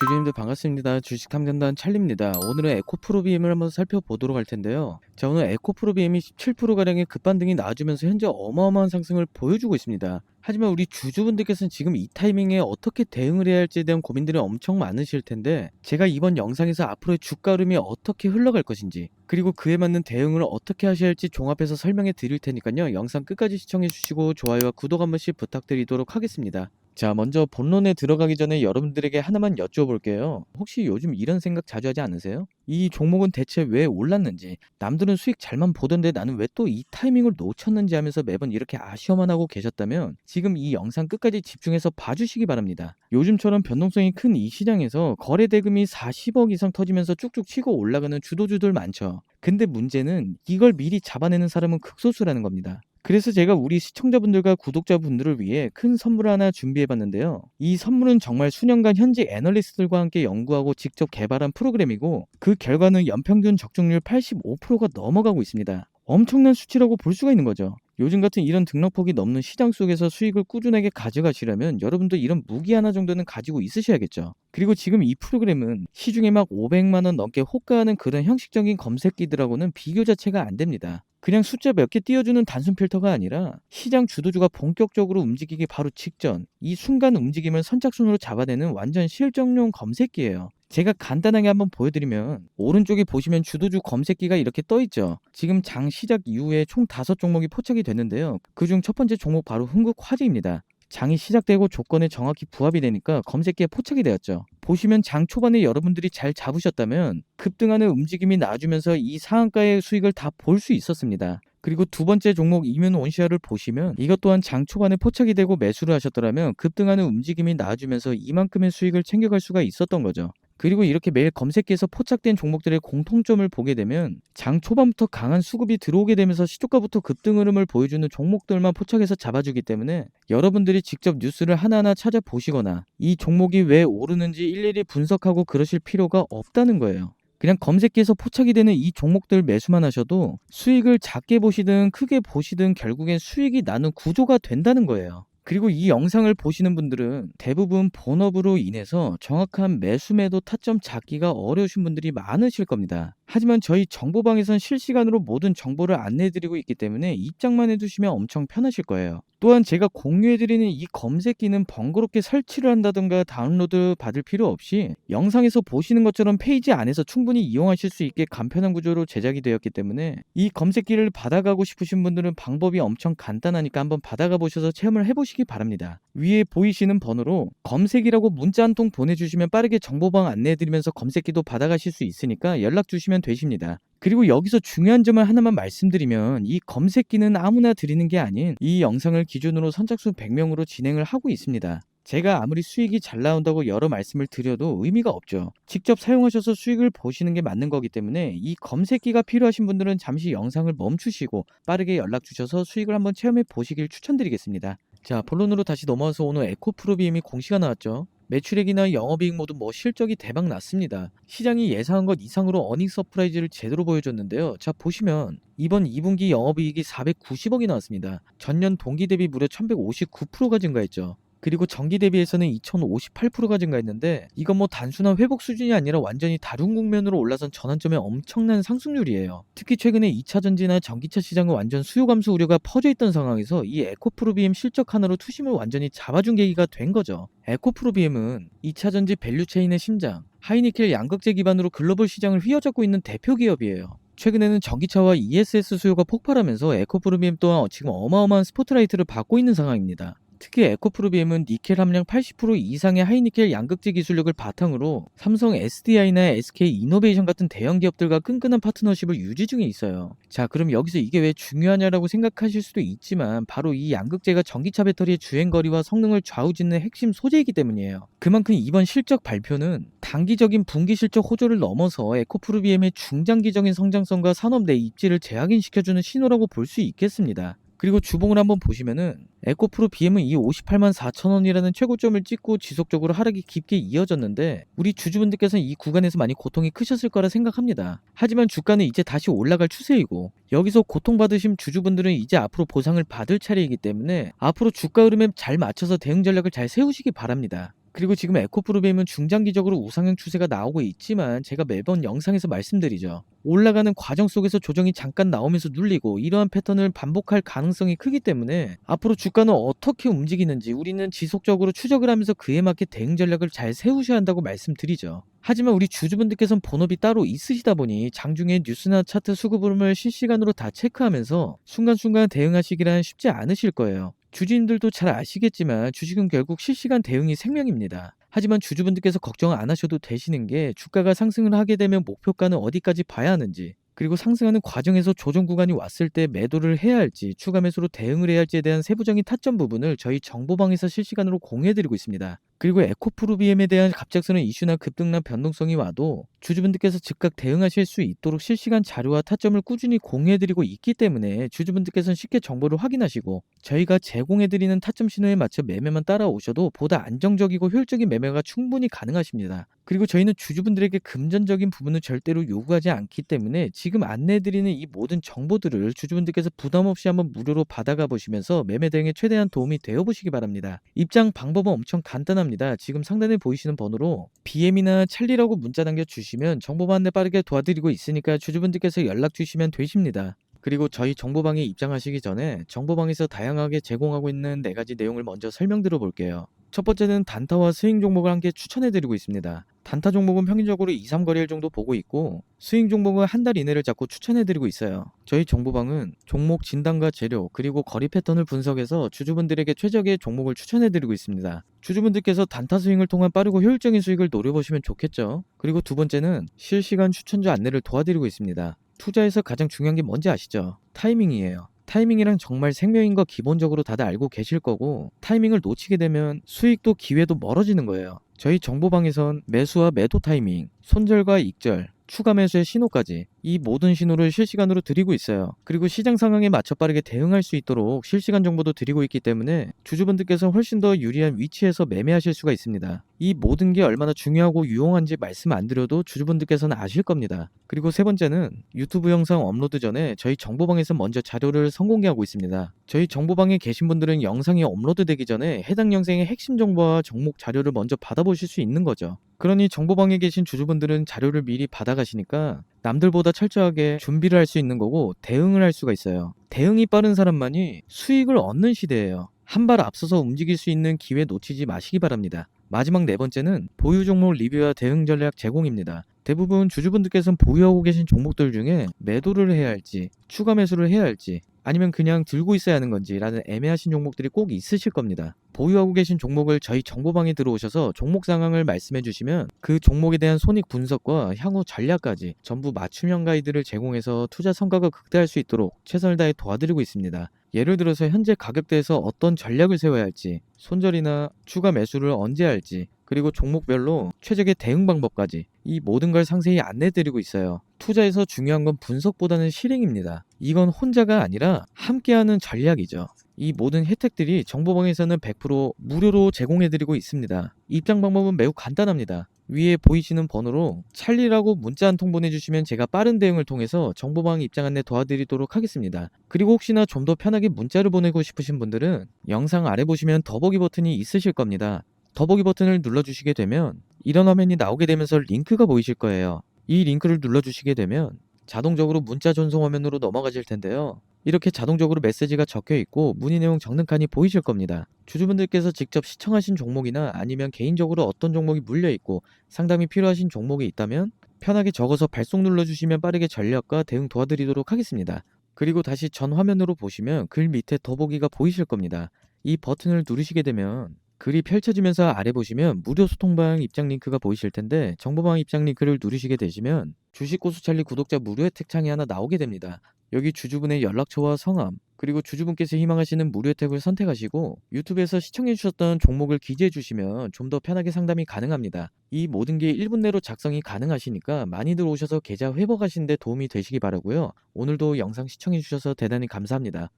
주주님들 반갑습니다. 주식 탐정단 찰리입니다. 오늘은 에코프로 BM을 한번 살펴보도록 할 텐데요. 자, 오늘 에코프로 BM이 17%가량의 급반등이 나와주면서 현재 어마어마한 상승을 보여주고 있습니다. 하지만 우리 주주분들께서는 지금 이 타이밍에 어떻게 대응을 해야 할지에 대한 고민들이 엄청 많으실 텐데 제가 이번 영상에서 앞으로의 주가 흐름이 어떻게 흘러갈 것인지 그리고 그에 맞는 대응을 어떻게 하셔야 할지 종합해서 설명해 드릴 테니까요. 영상 끝까지 시청해 주시고 좋아요와 구독 한 번씩 부탁드리도록 하겠습니다. 자, 먼저 본론에 들어가기 전에 여러분들에게 하나만 여쭤볼게요. 혹시 요즘 이런 생각 자주 하지 않으세요? 이 종목은 대체 왜 올랐는지, 남들은 수익 잘만 보던데 나는 왜 또 이 타이밍을 놓쳤는지 하면서 매번 이렇게 아쉬워만 하고 계셨다면 지금 이 영상 끝까지 집중해서 봐주시기 바랍니다. 요즘처럼 변동성이 큰 이 시장에서 거래 대금이 40억 이상 터지면서 쭉쭉 치고 올라가는 주도주들 많죠. 근데 문제는 이걸 미리 잡아내는 사람은 극소수라는 겁니다. 그래서 제가 우리 시청자분들과 구독자분들을 위해 큰 선물을 하나 준비해 봤는데요. 이 선물은 정말 수년간 현지 애널리스트들과 함께 연구하고 직접 개발한 프로그램이고 그 결과는 연평균 적중률 85%가 넘어가고 있습니다. 엄청난 수치라고 볼 수가 있는 거죠. 요즘 같은 이런 등록폭이 넘는 시장 속에서 수익을 꾸준하게 가져가시려면 여러분도 이런 무기 하나 정도는 가지고 있으셔야겠죠. 그리고 지금 이 프로그램은 시중에 막 500만 원 넘게 호가하는 그런 형식적인 검색기들하고는 비교 자체가 안 됩니다. 그냥 숫자 몇 개 띄워주는 단순 필터가 아니라 시장 주도주가 본격적으로 움직이기 바로 직전 이 순간 움직임을 선착순으로 잡아내는 완전 실정용 검색기예요. 제가 간단하게 한번 보여드리면 오른쪽에 보시면 주도주 검색기가 이렇게 떠 있죠. 지금 장 시작 이후에 총 다섯 종목이 포착이 됐는데요. 그중 첫 번째 종목 바로 흥국 화재입니다. 장이 시작되고 조건에 정확히 부합이 되니까 검색기에 포착이 되었죠. 보시면 장 초반에 여러분들이 잘 잡으셨다면 급등하는 움직임이 나와주면서 이 상한가의 수익을 다 볼 수 있었습니다. 그리고 두 번째 종목 이면 온시아를 보시면 이것 또한 장 초반에 포착이 되고 매수를 하셨더라면 급등하는 움직임이 나와주면서 이만큼의 수익을 챙겨갈 수가 있었던 거죠. 그리고 이렇게 매일 검색기에서 포착된 종목들의 공통점을 보게 되면 장 초반부터 강한 수급이 들어오게 되면서 시초가부터 급등 흐름을 보여주는 종목들만 포착해서 잡아주기 때문에 여러분들이 직접 뉴스를 하나하나 찾아보시거나 이 종목이 왜 오르는지 일일이 분석하고 그러실 필요가 없다는 거예요. 그냥 검색기에서 포착이 되는 이 종목들 매수만 하셔도 수익을 작게 보시든 크게 보시든 결국엔 수익이 나는 구조가 된다는 거예요. 그리고 이 영상을 보시는 분들은 대부분 본업으로 인해서 정확한 매수 매도 타점 잡기가 어려우신 분들이 많으실 겁니다. 하지만 저희 정보방에선 실시간으로 모든 정보를 안내해드리고 있기 때문에 입장만 해두시면 엄청 편하실 거예요. 또한 제가 공유해드리는 이 검색기는 번거롭게 설치를 한다든가 다운로드 받을 필요 없이 영상에서 보시는 것처럼 페이지 안에서 충분히 이용하실 수 있게 간편한 구조로 제작이 되었기 때문에 이 검색기를 받아가고 싶으신 분들은 방법이 엄청 간단하니까 한번 받아가 보셔서 체험을 해보시기 바랍니다. 위에 보이시는 번호로 검색이라고 문자 한 통 보내주시면 빠르게 정보방 안내해드리면서 검색기도 받아가실 수 있으니까 연락 주 시면 되십니다. 그리고 여기서 중요한 점을 하나만 말씀드리면 이 검색기는 아무나 드리는 게 아닌 이 영상을 기준으로 선착순 100명으로 진행을 하고 있습니다. 제가 아무리 수익이 잘 나온다고 여러 말씀을 드려도 의미가 없죠. 직접 사용하셔서 수익을 보시는 게 맞는 거기 때문에 이 검색기가 필요하신 분들은 잠시 영상을 멈추시고 빠르게 연락 주셔서 수익을 한번 체험해 보시길 추천드리겠습니다. 자, 본론으로 다시 넘어와서 오늘 에코프로비엠이 공시가 나왔죠. 매출액이나 영업이익 모두 뭐 실적이 대박 났습니다. 시장이 예상한 것 이상으로 어닝 서프라이즈를 제대로 보여줬는데요. 자 보시면 이번 2분기 영업이익이 490억이 나왔습니다. 전년 동기 대비 무려 1159%가 증가했죠. 그리고 전기 대비해서는 2058%가 증가했는데 이건 뭐 단순한 회복 수준이 아니라 완전히 다른 국면으로 올라선 전환점의 엄청난 상승률이에요. 특히 최근에 2차 전지나 전기차 시장은 완전 수요 감소 우려가 퍼져 있던 상황에서 이 에코프로비엠 실적 하나로 투심을 완전히 잡아준 계기가 된 거죠. 에코프로비엠은 2차 전지 밸류체인의 심장, 하이니켈 양극재 기반으로 글로벌 시장을 휘어잡고 있는 대표 기업이에요. 최근에는 전기차와 ESS 수요가 폭발하면서 에코프로비엠 또한 지금 어마어마한 스포트라이트를 받고 있는 상황입니다. 특히 에코프로비엠은 니켈 함량 80% 이상의 하이니켈 양극재 기술력을 바탕으로 삼성 SDI나 SK 이노베이션 같은 대형 기업들과 끈끈한 파트너십을 유지 중에 있어요. 자, 그럼 여기서 이게 왜 중요하냐라고 생각하실 수도 있지만 바로 이 양극재가 전기차 배터리의 주행 거리와 성능을 좌우짓는 핵심 소재이기 때문이에요. 그만큼 이번 실적 발표는 단기적인 분기 실적 호조를 넘어서 에코프로비엠의 중장기적인 성장성과 산업 내 입지를 재확인시켜주는 신호라고 볼 수 있겠습니다. 그리고 주봉을 한번 보시면은 에코프로 BM은 이 58만 4천 원이라는 최고점을 찍고 지속적으로 하락이 깊게 이어졌는데 우리 주주분들께서는 이 구간에서 많이 고통이 크셨을 거라 생각합니다. 하지만 주가는 이제 다시 올라갈 추세이고 여기서 고통받으신 주주분들은 이제 앞으로 보상을 받을 차례이기 때문에 앞으로 주가 흐름에 잘 맞춰서 대응 전략을 잘 세우시기 바랍니다. 그리고 지금 에코프로빔은 중장기적으로 우상향 추세가 나오고 있지만 제가 매번 영상에서 말씀드리죠. 올라가는 과정 속에서 조정이 잠깐 나오면서 눌리고 이러한 패턴을 반복할 가능성이 크기 때문에 앞으로 주가는 어떻게 움직이는지 우리는 지속적으로 추적을 하면서 그에 맞게 대응 전략을 잘 세우셔야 한다고 말씀드리죠. 하지만 우리 주주분들께서는 본업이 따로 있으시다 보니 장중에 뉴스나 차트 수급 흐름을 실시간으로 다 체크하면서 순간순간 대응하시기란 쉽지 않으실 거예요. 주주님들도 잘 아시겠지만 주식은 결국 실시간 대응이 생명입니다. 하지만 주주분들께서 걱정 안 하셔도 되시는 게 주가가 상승을 하게 되면 목표가는 어디까지 봐야 하는지 그리고 상승하는 과정에서 조정 구간이 왔을 때 매도를 해야 할지 추가 매수로 대응을 해야 할지에 대한 세부적인 타점 부분을 저희 정보방에서 실시간으로 공유해드리고 있습니다. 그리고 에코프로비엠에 대한 갑작스러운 이슈나 급등락 변동성이 와도 주주분들께서 즉각 대응하실 수 있도록 실시간 자료와 타점을 꾸준히 공유해드리고 있기 때문에 주주분들께서는 쉽게 정보를 확인하시고 저희가 제공해드리는 타점 신호에 맞춰 매매만 따라오셔도 보다 안정적이고 효율적인 매매가 충분히 가능하십니다. 그리고 저희는 주주분들에게 금전적인 부분을 절대로 요구하지 않기 때문에 지금 안내해드리는 이 모든 정보들을 주주분들께서 부담 없이 한번 무료로 받아가 보시면서 매매 대응에 최대한 도움이 되어 보시기 바랍니다. 입장 방법은 엄청 간단합니다. 지금 상단에 보이시는 번호로 BM이나 찰리라고 문자 남겨 주시면 정보 안내 빠르게 도와드리고 있으니까 주주분들께서 연락 주시면 되십니다. 그리고 저희 정보방에 입장하시기 전에 정보방에서 다양하게 제공하고 있는 네 가지 내용을 먼저 설명드려 볼게요. 첫 번째는 단타와 스윙 종목을 함께 추천해드리고 있습니다. 단타 종목은 평균적으로 2, 3거래일 정도 보고 있고 스윙 종목은 한 달 이내를 잡고 추천해드리고 있어요. 저희 정보방은 종목 진단과 재료 그리고 거리 패턴을 분석해서 주주분들에게 최적의 종목을 추천해드리고 있습니다. 주주분들께서 단타 스윙을 통한 빠르고 효율적인 수익을 노려보시면 좋겠죠. 그리고 두 번째는 실시간 추천자 안내를 도와드리고 있습니다. 투자에서 가장 중요한 게 뭔지 아시죠? 타이밍이에요. 타이밍이랑 정말 생명인 거 기본적으로 다들 알고 계실 거고 타이밍을 놓치게 되면 수익도 기회도 멀어지는 거예요. 저희 정보방에선 매수와 매도 타이밍, 손절과 익절, 추가 매수의 신호까지 이 모든 신호를 실시간으로 드리고 있어요. 그리고 시장 상황에 맞춰 빠르게 대응할 수 있도록 실시간 정보도 드리고 있기 때문에 주주분들께서 훨씬 더 유리한 위치에서 매매하실 수가 있습니다. 이 모든 게 얼마나 중요하고 유용한지 말씀 안 드려도 주주분들께서는 아실 겁니다. 그리고 세 번째는 유튜브 영상 업로드 전에 저희 정보방에서 먼저 자료를 선공개하고 있습니다. 저희 정보방에 계신 분들은 영상이 업로드되기 전에 해당 영상의 핵심 정보와 종목 자료를 먼저 받아보실 수 있는 거죠. 그러니 정보방에 계신 주주분들은 자료를 미리 받아가시니까 남들보다 철저하게 준비를 할 수 있는 거고 대응을 할 수가 있어요. 대응이 빠른 사람만이 수익을 얻는 시대예요. 한 발 앞서서 움직일 수 있는 기회 놓치지 마시기 바랍니다. 마지막 네 번째는 보유 종목 리뷰와 대응 전략 제공입니다. 대부분 주주분들께서는 보유하고 계신 종목들 중에 매도를 해야 할지, 추가 매수를 해야 할지, 아니면 그냥 들고 있어야 하는 건지라는 애매하신 종목들이 꼭 있으실 겁니다. 보유하고 계신 종목을 저희 정보방에 들어오셔서 종목 상황을 말씀해 주시면 그 종목에 대한 손익 분석과 향후 전략까지 전부 맞춤형 가이드를 제공해서 투자 성과가 극대화할 수 있도록 최선을 다해 도와드리고 있습니다. 예를 들어서 현재 가격대에서 어떤 전략을 세워야 할지, 손절이나 추가 매수를 언제 할지, 그리고 종목별로 최적의 대응 방법까지 이 모든 걸 상세히 안내드리고 있어요. 투자에서 중요한 건 분석보다는 실행입니다. 이건 혼자가 아니라 함께하는 전략이죠. 이 모든 혜택들이 정보방에서는 100% 무료로 제공해드리고 있습니다. 입장 방법은 매우 간단합니다. 위에 보이시는 번호로 찰리라고 문자 한 통 보내주시면 제가 빠른 대응을 통해서 정보방 입장 안내 도와드리도록 하겠습니다. 그리고 혹시나 좀 더 편하게 문자를 보내고 싶으신 분들은 영상 아래 보시면 더보기 버튼이 있으실 겁니다. 더보기 버튼을 눌러주시게 되면 이런 화면이 나오게 되면서 링크가 보이실 거예요. 이 링크를 눌러주시게 되면 자동적으로 문자 전송 화면으로 넘어가실 텐데요. 이렇게 자동적으로 메시지가 적혀 있고 문의 내용 적는 칸이 보이실 겁니다. 주주분들께서 직접 시청하신 종목이나 아니면 개인적으로 어떤 종목이 물려 있고 상담이 필요하신 종목이 있다면 편하게 적어서 발송 눌러주시면 빠르게 전략과 대응 도와드리도록 하겠습니다. 그리고 다시 전 화면으로 보시면 글 밑에 더보기가 보이실 겁니다. 이 버튼을 누르시게 되면 글이 펼쳐지면서 아래 보시면 무료 소통방 입장 링크가 보이실 텐데 정보방 입장 링크를 누르시게 되시면 주식고수 찰리 구독자 무료 혜택 창이 하나 나오게 됩니다. 여기 주주분의 연락처와 성함 그리고 주주분께서 희망하시는 무료 혜택을 선택하시고 유튜브에서 시청해 주셨던 종목을 기재해 주시면 좀 더 편하게 상담이 가능합니다. 이 모든 게 1분 내로 작성이 가능하시니까 많이들 오셔서 계좌 회복하시는 데 도움이 되시기 바라고요. 오늘도 영상 시청해 주셔서 대단히 감사합니다.